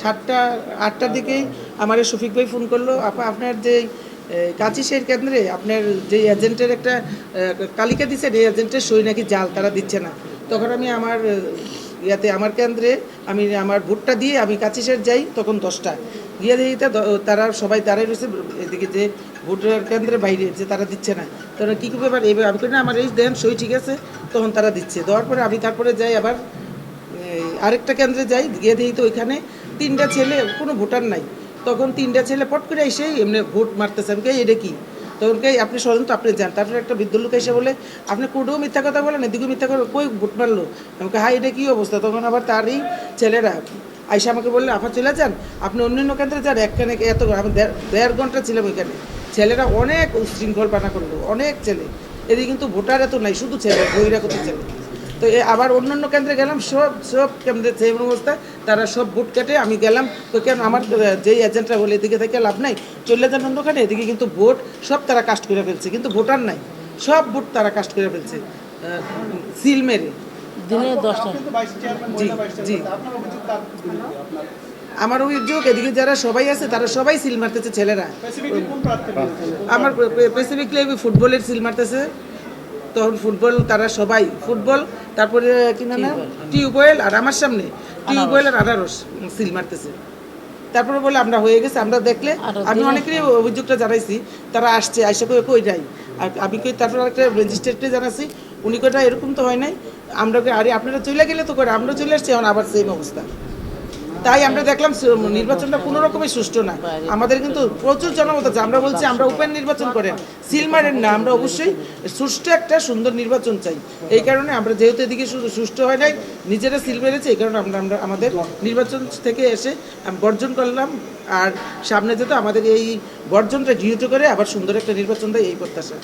সাতটা আটটার দিকেই আমার শফিক ভাই ফোন করল। আপা আপনার যে কাচিসের কেন্দ্রে আপনার যে এজেন্টের একটা আহ, তালিকা দিচ্ছেন এই এজেন্টের সই নাকি জাল তারা দিচ্ছে না। তখন আমি আমার ইয়াতে আমার কেন্দ্রে আমি আমার ভোটটা দিয়ে আমি কাচিসের যাই তখন দশটা। গিয়ে দেখি তারা সবাই দাঁড়ায় রয়েছে এদিকে যে ভোটের কেন্দ্রের বাইরে যে তারা দিচ্ছে না। তারা কী কী ব্যাপার এইভাবে আমি না আমার এই দেন সই ঠিক আছে। তখন তারা দিচ্ছে। দেওয়ার পরে আমি তারপরে যাই আবার আরেকটা কেন্দ্রে যাই গিয়ে দেখি তো ওইখানে তিনটা ছেলে, কোনো ভোটার নাই। তখন তিনটা ছেলে পট করে এসে এমনি ভোট মারতেছে। আমি এটা কি? তখন কে আপনি স্বজন তো আপনি যান। তারপরে একটা বৃদ্ধ লোক এসে বলে, আপনি কোটেও মিথ্যা কথা বলেন এদিকেও মিথ্যা কথা কই ভোট মারলো? আমাকে হাই এটা কী অবস্থা? তখন আবার তারই ছেলেরা আইসা আমাকে বললে, আপা চলে যান, আপনি অন্য অন্য কেন্দ্রে যান, একখানে এত আমি দেড় ঘণ্টা ছিলাম ওইখানে। ছেলেরা অনেক উশৃঙ্খল পানা করল, অনেক ছেলে। এদিকে কিন্তু ভোটার এত নাই, শুধু ছেলে, বহিরাগত ছেলে। তো এ আবার অন্য অন্য কেন্দ্রে গেলাম সব সব কেন্দ্রে সেম অবস্থা। তারা সব ভোট কেটে আমি গেলাম। তো কেন আমার যেই এজেন্টরা বলে এদিকে থেকে লাভ নাই চলে যান অন্যখানে এদিকে কিন্তু ভোট সব তারা কাস্ট করে ফেলছে কিন্তু ভোটার নাই। সব ভোট তারা কাস্ট করে ফেলছে সিল মেরে। দিনে দশটা। জি জি। আমার অভিযোগ এদিকে যারা সবাই আছে তারা সবাই সিল মারতেছে ছেলেরা। আমার স্পেসিফিকলি ফুটবলের সিল মারতেছে। তখন ফুটবল তারা সবাই ফুটবল তারপরে কি না টিউবওয়েল। আর আমার সামনে। টিউবওয়েল আর আনারস সিল মারতেছে। তারপরে বলে আমরা হয়ে গেছে আমরা দেখলে আমি অনেকেরই অভিযোগটা জানাইছি তারা আসছে আইসা কই কই যাই আর আমি কই তারপর একটা রেজিস্ট্রেটে জানাচ্ছি উনি কইটা এরকম তো হয় নাই আমরা আরে আপনারা চলে গেলে তো করে আমরা চলে আসছি এখন আবার সেম অবস্থা। তাই আমরা দেখলাম নির্বাচনটা কোনো রকমই সুষ্ঠু না। আমাদের কিন্তু প্রচুর জনমত আছে। আমরা বলছি, আমরা ওপেন নির্বাচন করেন। সিল মারেন না, আমরা অবশ্যই সুষ্ঠু একটা সুন্দর নির্বাচন চাই। এই কারণে আমরা যেহেতু এদিকে সুষ্ঠু হয় নাই, নিজেরা সিল মেরেছে, এই কারণে আমরা আমরা আমাদের নির্বাচন থেকে এসে বর্জন করলাম। আর সামনে যেতে আমাদের এই বর্জনটা গৃহীত করে আবার সুন্দর একটা নির্বাচন দেয় এই প্রত্যাশা।